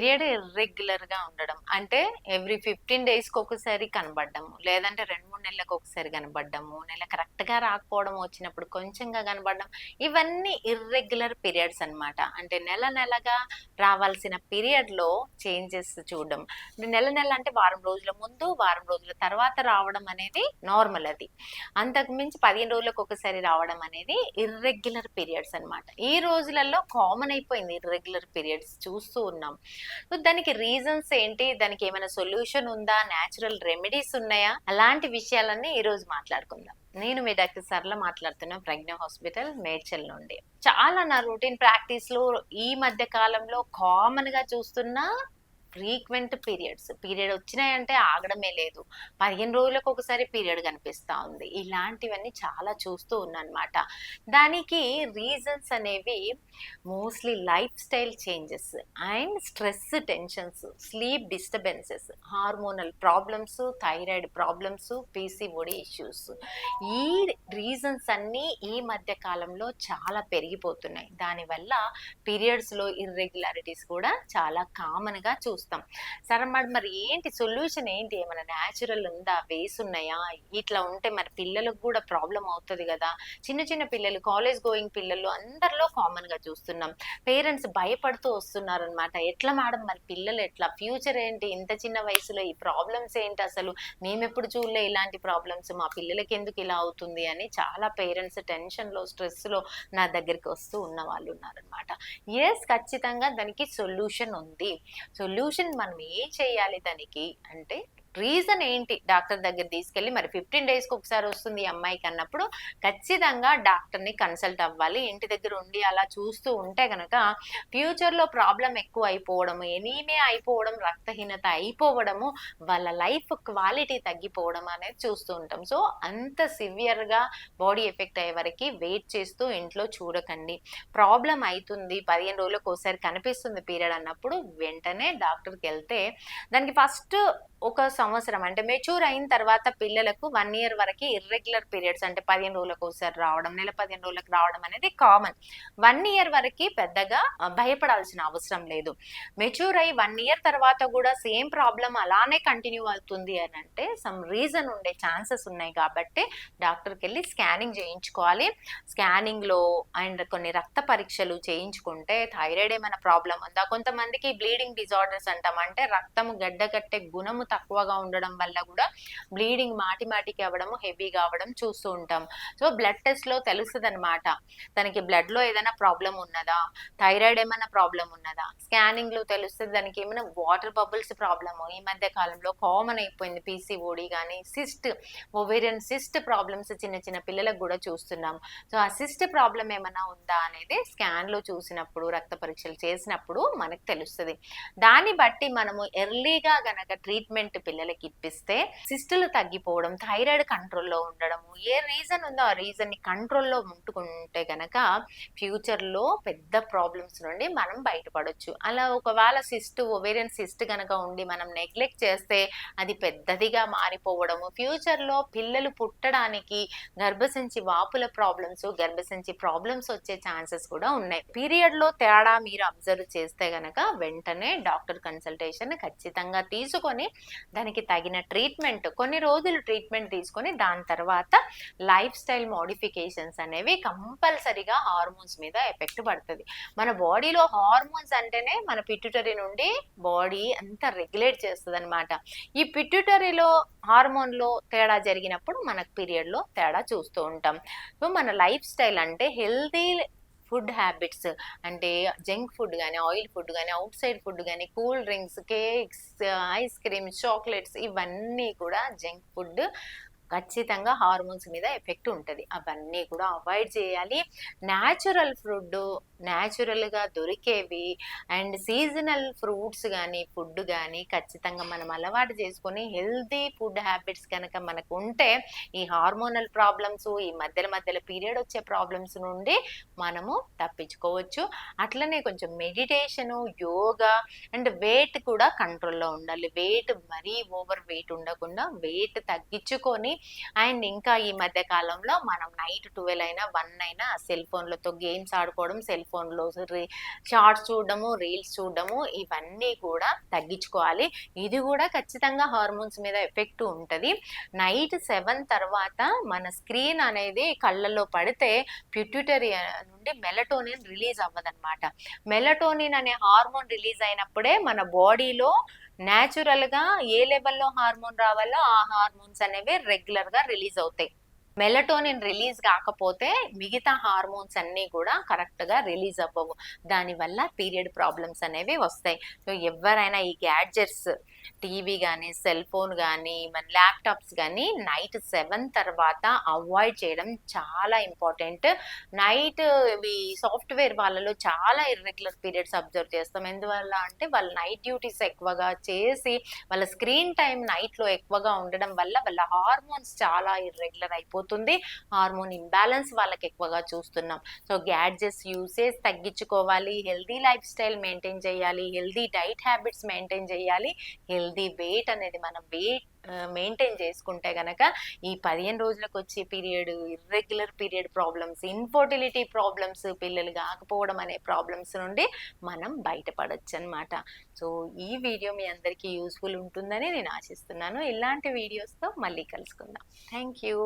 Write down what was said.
Period ఇర్రెగ్యులర్‌గా ఉండడం. అంటే every 15 డేస్‌కి ఒకసారి కనబడ్డము లేదంటే 2, 3 నెలలకు ఒకసారి కనపడ్డము. నెల కరెక్ట్‌గా రాకపోవడం వచ్చినప్పుడు కొంచెంగా కనబడడం ఇవన్నీ ఇర్రెగ్యులర్ పీరియడ్స్ అనమాట అంటే నెల నెలగా రావాల్సిన పీరియడ్‌లో చేంజెస్ చూడడం. నెల నెల అంటే వారం రోజుల ముందు, వారం రోజుల తర్వాత రావడం అనేది నార్మల్ అది. అంతకు మించి 15 రోజులకు ఒకసారి రావడం అనేది ఇర్రెగ్యులర్ పీరియడ్స్ అనమాట ఈ రోజులలో కామన్ అయిపోయింది ఇర్రెగ్యులర్ పీరియడ్స్ చూస్తూ ఉన్నాం. సో, దానికి రీజన్స్ ఏంటి? దానికి ఏమైనా సొల్యూషన్ ఉందా? న్యాచురల్ రెమెడీస్ ఉన్నాయా? అలాంటి విషయాలన్నీ ఈరోజు మాట్లాడుకుందాం. నేను మీ డాక్టర్ సరళ మాట్లాడుతున్నా ప్రజ్ఞ హాస్పిటల్ మేడ్చల్ నుండి. చాలా నా రొటీన్ ప్రాక్టీస్‌లో ఈ మధ్య కాలంలో కామన్గా చూస్తున్న ఫ్రీక్వెంట్ పీరియడ్స్. పీరియడ్ వచ్చినాయంటే ఆగడమే లేదు. 15 రోజులకు ఒకసారి పీరియడ్ కనిపిస్తూ ఉంది. ఇలాంటివన్నీ చాలా చూస్తూ ఉన్నానమాట దానికి రీజన్స్ అనేవి mostly life style changes and stress tensions, sleep disturbances, hormonal problems, thyroid problems, PCOD issues. ఈ రీజన్స్ అన్నీ ఈ మధ్య కాలంలో చాలా పెరిగిపోతున్నాయి. దానివల్ల పీరియడ్స్‌లో ఇర్రెగ్యులారిటీస్ కూడా చాలా కామన్‌గా చూస్తాం. సరే మేడం మరి ఏంటి సొల్యూషన్ ఏంటి? ఏమైనా న్యాచురల్ ఉందా? వేస్ ఉన్నాయా? ఇట్లా ఉంటే మరి పిల్లలకు కూడా ప్రాబ్లం అవుతుంది కదా చిన్న చిన్న పిల్లలు కాలేజ్ గోయింగ్ పిల్లలు అందరిలో కామన్గా చూస్తున్నాం. పేరెంట్స్ భయపడుతూ వస్తున్నారన్నమాట. ఎట్లా మేడం మరి పిల్లలు ఎట్లా? ఫ్యూచర్ ఏంటి? ఇంత చిన్న వయసులో ఈ ప్రాబ్లమ్స్ ఏంటి అసలు? మేమెప్పుడు చూడలే ఇలాంటి ప్రాబ్లమ్స్. మా పిల్లలకి ఎందుకు ఇలా అవుతుంది అని చాలా పేరెంట్స్ టెన్షన్‌లో, స్ట్రెస్‌లో నా దగ్గరికి వస్తూ ఉన్న వాళ్ళు ఉన్నారనమాట ఎస్ ఖచ్చితంగా దానికి సొల్యూషన్ ఉంది. సొల్యూషన్ మనం ఏం చేయాలి దానికి? అంటే రీజన్ ఏంటి? డాక్టర్ దగ్గర తీసుకెళ్ళి మరి 15 డేస్‌కి ఒకసారి వస్తుంది ఈ అమ్మాయికి అన్నప్పుడు ఖచ్చితంగా డాక్టర్‌ని కన్సల్ట్ అవ్వాలి. ఇంటి దగ్గర ఉండి అలా చూస్తూ ఉంటే కనుక ఫ్యూచర్‌లో ప్రాబ్లం ఎక్కువ అయిపోవడము, ఎనీమే అయిపోవడం, రక్తహీనత అయిపోవడము, వాళ్ళ లైఫ్ క్వాలిటీ తగ్గిపోవడం అనేది చూస్తూ ఉంటాం. సో, అంత సివియర్‌గా బాడీ ఎఫెక్ట్ అయ్యే వరకి వెయిట్ చేస్తూ ఇంట్లో చూడకండి. ప్రాబ్లం అవుతుంది పదిహేను రోజులకు ఒకసారి కనిపిస్తుంది పీరియడ్ అన్నప్పుడు వెంటనే డాక్టర్కి వెళ్తే దానికి ఫస్ట్ ఒక సంవత్సరం అంటే మెచ్యూర్ అయిన తర్వాత పిల్లలకు వన్ ఇయర్ వరకు ఇర్రెగ్యులర్ పీరియడ్స్ అంటే 15 రోజులకు ఒకసారి రావడం, నెల 15 రోజులకు రావడం అనేది కామన్. వన్ ఇయర్ వరకి పెద్దగా భయపడాల్సిన అవసరం లేదు. మెచ్యూర్ అయ్యి వన్ ఇయర్ తర్వాత కూడా సేమ్ ప్రాబ్లం అలానే కంటిన్యూ అవుతుంది అని అంటే సమ్ రీజన్ ఉండే ఛాన్సెస్ ఉన్నాయి కాబట్టి డాక్టర్కి వెళ్ళి స్కానింగ్ చేయించుకోవాలి. స్కానింగ్‌లో అండ్ కొన్ని రక్త పరీక్షలు చేయించుకుంటే థైరాయిడ్ ఏమైనా ప్రాబ్లం ఉందా? కొంతమందికి బ్లీడింగ్ డిజార్డర్స్ అంటాం. అంటే రక్తము గడ్డగట్టే గుణము తక్కువగా ఉండడం వల్ల కూడా బ్లీడింగ్ మాటి మాటికి అవ్వడం హెవీగా అవ్వడం చూస్తూ ఉంటాం. సో, బ్లడ్ టెస్ట్‌లో అనమాట తనకి బ్లడ్‌లో ఏదైనా ప్రాబ్లం ఉన్నదా? థైరాయిడ్ ఏమైనా ప్రాబ్లం ఉన్నదా? స్కానింగ్‌లో తెలుస్తుంది దానికి ఏమైనా వాటర్ బబుల్స్ ప్రాబ్లము ఈ మధ్య కాలంలో కామన్ అయిపోయింది. పిసిఓడి కానీ సిస్ట్ ఓవేరియన్ సిస్ట్ ప్రాబ్లమ్స్ చిన్న చిన్న పిల్లలకు కూడా చూస్తున్నాం. సో, ఆ సిస్ట్ ప్రాబ్లం ఏమైనా ఉందా అనేది స్కాన్‌లో చూసినప్పుడు, రక్త పరీక్షలు చేసినప్పుడు మనకు తెలుస్తుంది దాన్ని బట్టి మనము ఎర్లీగా గనక ట్రీట్మెంట్ పిల్లలకి ఇప్పిస్తే సిస్టులు తగ్గిపోవడం, థైరాయిడ్ కంట్రోల్‌లో ఉండడము, ఏ రీజన్ ఉందో ఆ రీజన్‌ని కంట్రోల్‌లో ఉంటుకుంటే గనక ఫ్యూచర్‌లో పెద్ద ప్రాబ్లమ్స్ నుండి మనం బయటపడొచ్చు. అలా ఒకవేళ సిస్ట్ ఒవేరియన్ సిస్ట్ కనుక ఉండి మనం నెగ్లెక్ట్ చేస్తే అది పెద్దదిగా మారిపోవడము, ఫ్యూచర్‌లో పిల్లలు పుట్టడానికి గర్భసంచి వాపుల ప్రాబ్లమ్స్, గర్భసంచి ప్రాబ్లమ్స్ వచ్చే ఛాన్సెస్ కూడా ఉన్నాయి. పీరియడ్‌లో తేడా మీరు అబ్జర్వ్ చేస్తే గనక వెంటనే డాక్టర్ కన్సల్టేషన్ ఖచ్చితంగా తీసుకొని దాని దానికి తగిన ట్రీట్మెంట్ కొన్ని రోజులు ట్రీట్మెంట్ తీసుకొని దాని తర్వాత లైఫ్ స్టైల్ మోడిఫికేషన్స్ అనేవి కంపల్సరీగా హార్మోన్స్ మీద ఎఫెక్ట్ పడుతుంది మన బాడీలో హార్మోన్స్ అంటేనే మన పిట్యూటరీ నుండి బాడీ అంతా రెగ్యులేట్ చేస్తదన్నమాట. ఈ పిట్యూటరీలో హార్మోన్‌లో తేడా జరిగినప్పుడు మనకు పీరియడ్‌లో తేడా చూస్తూ ఉంటాం. సో, మన లైఫ్ స్టైల్ అంటే హెల్తీ ఫుడ్ హ్యాబిట్స్ అంటే జంక్ ఫుడ్ కానీ ఆయిల్ ఫుడ్ కానీ అవుట్ సైడ్ ఫుడ్ కానీ cool drinks, cakes, ice creams, chocolates ఇవన్నీ కూడా జంక్ ఫుడ్ ఖచ్చితంగా హార్మోన్స్ మీద ఎఫెక్ట్ ఉంటుంది అవన్నీ కూడా అవాయిడ్ చేయాలి. న్యాచురల్ ఫుడ్, న్యాచురల్‌గా దొరికేవి అండ్ సీజనల్ ఫ్రూట్స్ కానీ ఫుడ్ కానీ ఖచ్చితంగా మనం అలవాటు చేసుకొని హెల్తీ ఫుడ్ హ్యాబిట్స్ కనుక మనకు ఉంటే ఈ హార్మోనల్ ప్రాబ్లమ్స్, ఈ మధ్యల మధ్యలో పీరియడ్ వచ్చే ప్రాబ్లమ్స్ నుండి మనము తప్పించుకోవచ్చు. అట్లనే కొంచెం మెడిటేషను, యోగా అండ్ వెయిట్ కూడా కంట్రోల్‌లో ఉండాలి. వెయిట్ మరీ ఓవర్ వెయిట్ ఉండకుండా వెయిట్ తగ్గించుకొని అండ్ ఇంకా ఈ మధ్య కాలంలో మనం నైట్ ట్వెల్వ్ అయినా వన్ అయినా సెల్ ఫోన్లతో గేమ్స్ ఆడుకోవడం సెల్ ఫోన్లో షార్ట్స్ చూడడము రీల్స్ చూడడము ఇవన్నీ కూడా తగ్గించుకోవాలి. ఇది కూడా ఖచ్చితంగా హార్మోన్స్ మీద ఎఫెక్ట్ ఉంటుంది. నైట్ సెవెన్ తర్వాత మన స్క్రీన్ అనేది కళ్ళల్లో పడితే ప్యూట్యూటరీ నుండి మెలటోనిన్ రిలీజ్ అవ్వదన్నమాట. మెలటోనిన్ అనే హార్మోన్ రిలీజ్ అయినప్పుడే మన బాడీలో న్యాచురల్గా ఏ లెవెల్లో హార్మోన్ రావాలో ఆ హార్మోన్స్ అనేవి రెగ్యులర్గా రిలీజ్ అవుతాయి. మెలటోనిన్ రిలీజ్ కాకపోతే మిగతా హార్మోన్స్ అన్నీ కూడా కరెక్ట్గా రిలీజ్ అవ్వవు. దానివల్ల పీరియడ్ ప్రాబ్లమ్స్ అనేవి వస్తాయి. సో ఎవరైనా ఈ గ్యాడ్జెట్స్ టీవీ కానీ సెల్ ఫోన్ కానీ మన ల్యాప్టాప్స్ కానీ నైట్ సెవెన్ తర్వాత అవాయిడ్ చేయడం చాలా ఇంపార్టెంట్. నైట్ ఇవి సాఫ్ట్వేర్ వాళ్ళలో చాలా ఇర్రెగ్యులర్ పీరియడ్స్ అబ్జర్వ్ చేస్తాం. ఎందువల్ల అంటే వాళ్ళు నైట్ డ్యూటీస్ ఎక్కువగా చేసి వాళ్ళ స్క్రీన్ టైం నైట్లో ఎక్కువగా ఉండడం వల్ల వాళ్ళ హార్మోన్స్ చాలా ఇర్రెగ్యులర్ అయిపోతుంది హార్మోన్ ఇంబ్యాలెన్స్ వాళ్ళకి ఎక్కువగా చూస్తున్నాం. సో గ్యాడ్జెట్స్ యూసేజ్ తగ్గించుకోవాలి. హెల్దీ లైఫ్ స్టైల్ మెయింటైన్ చేయాలి. హెల్దీ డైట్ హ్యాబిట్స్ మెయింటైన్ చేయాలి. హెల్దీ వెయిట్ అనేది మనం వెయిట్ మెయింటైన్ చేసుకుంటే గనక ఈ పదిహేను రోజులకు వచ్చే period irregular period problems infertility problems పిల్లలు కాకపోవడం అనే ప్రాబ్లమ్స్ నుండి మనం బయటపడచ్చు అనమాట సో ఈ వీడియో మీ అందరికీ యూస్ఫుల్ ఉంటుందని నేను ఆశిస్తున్నాను. ఇలాంటి వీడియోస్తో మళ్ళీ కలుసుకుందాం. Thank you